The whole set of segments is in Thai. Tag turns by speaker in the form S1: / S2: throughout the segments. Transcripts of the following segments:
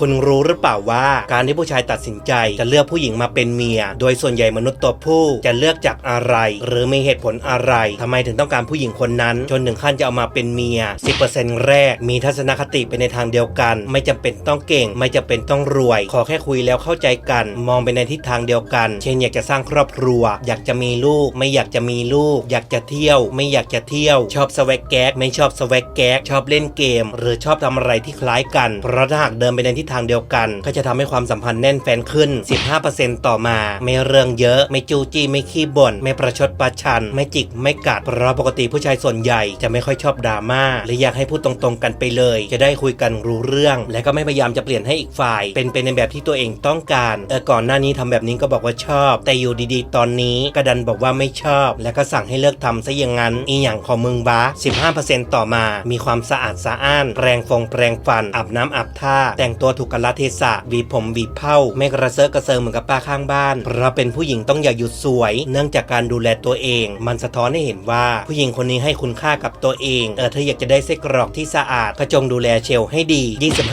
S1: คุณรู้หรือเปล่าว่า การที่ผู้ชายตัดสินใจจะเลือกผู้หญิงมาเป็นเมีย โดยส่วนใหญ่มนุษย์ตัวผู้จะเลือกจากอะไร หรือมีเหตุผลอะไรทำไมถึงต้องการผู้หญิงคนนั้น จนถึงขั้นจะเอามาเป็นเมีย 10%แรก มีทัศนคติไปในทางเดียวกัน ไม่จำเป็นต้องเก่ง ไม่จำเป็นต้องรวย ขอแค่คุยแล้วเข้าใจกัน มองไปในทิศทางเดียวกัน เช่นอยากจะสร้างครอบครัว อยากจะมีลูก ไม่อยากจะมีลูก อยากจะเที่ยว ไม่อยากจะเที่ยว ชอบสวกแก๊กไม่ชอบสวกแก๊กชอบเล่นเกม หรือชอบทำอะไรที่คล้ายกันเพราะถ้าหากเดินไปในทิศทางเดียวกัน ก็จะทำให้ความสัมพันธ์แน่นแฟนขึ้น 15%ต่อมา ไม่เรื่องเยอะ ไม่จู้จี้ไม่ขี้บ่นไม่ประชดประชัน ไม่จิกไม่กัดเพราะปกติผู้ชายส่วนใหญ่จะไม่ค่อยชอบดราม่าและอยากให้พูดตรงๆกันไปเลย จะได้คุยกันรู้เรื่อง และก็ไม่พยายามจะเปลี่ยนให้อีกฝ่าย เป็นไปในแบบที่ตัวเองต้องการเออก่อนหน้านี้ทำแบบนี้ก็บอกว่าชอบ แต่อยู่ดีๆ ตอนนี้ก็ดันบอกว่าไม่ชอบ และก็สั่งให้เลิกทำซะอย่างนั้นอีหยังของมึงบ้า15%ต่อมา มีความสะอาดสะอ้านแปรงฟงแปรงฟันอาบน้ำอาบท่า แต่งตัวถูกกาลเทศะหวีผมหวีเผ้า ไม่กระเซาะกระเซิงเหมือนกับป้าข้างบ้านเพราะเป็นผู้หญิงต้องอย่าหยุดสวย เนื่องจากการดูแลตัวเอง มันสะท้อนให้เห็นว่าผู้หญิงคนนี้ให้คุณค่ากับตัวเองเออเธออยากจะได้ไส้กรอกที่สะอาดก็จงดูแลเชลให้ดี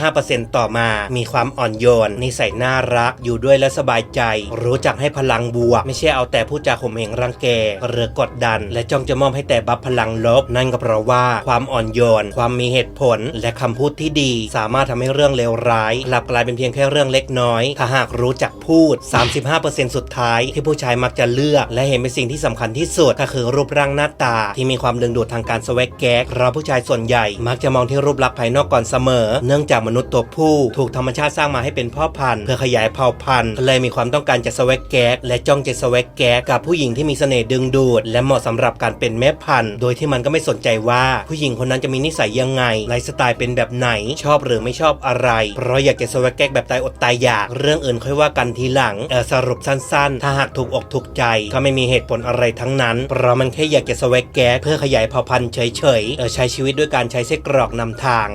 S1: 25%ต่อมา มีความอ่อนโยนนิสัยน่ารักอยู่ด้วยและสบายใจ รู้จักให้พลังบวก ไม่ใช่เอาแต่พูดจาข่มเหงรังแกหรือกดดัน และจ้องจะมอบให้แต่บัฟพลังลบ นั่นก็เพราะว่าความอ่อนโยน ความมีเหตุผล และคำพูดที่ดี สามารถทำให้เรื่องเลวร้ายกลับกลายเป็นเพียงแค่เรื่องเล็กน้อย ถ้าหากรู้จักพูด 35%สุดท้ายที่ผู้ชายมักจะเลือก และเห็นเป็นสิ่งที่สำคัญที่สุด ก็คือรูปร่างหน้าตา ที่มีความดึงดูดทางการสวกแก๊กเราผู้ชายส่วนใหญ่ มักจะมองที่รูปลักษณ์ภายนอกก่อนเสมอ เนื่องจากมนุษย์ตัวผู้ ถูกธรรมชาติสร้างมาให้เป็นพ่อพันธุ์เพื่อขยายเผ่าพันธุ์เลยมีความต้องการจะสวกแก๊กและจ้องจะสวกแก๊กกับผู้หญิงที่มีเสน่ห์ดึงดูด และเหมาะสำหรับการเป็นแม่พันธุ์ โดยที่มันก็ไม่สนใจว่าผู้หญิงคนนั้นจะมีนิสัยยังไงไลฟ์สไตล์เป็นแบบไหนชอบหรือไม่ชอบอะไรเพราะอยากจะสวกแก๊กแบบตายอดตายอยาก เรื่องอื่นค่อยว่ากันทีหลังสรุปสั้นๆ ถ้าหากถูกอกถูกใจก็ไม่มีเหตุผลอะไรทั้งนั้น เพราะมันแค่อยากจะสวกแก๊กเพื่อขยายเผ่าพันธุ์เฉยๆใช้ชีวิตด้วยการใช้เส้กรอกนำทาง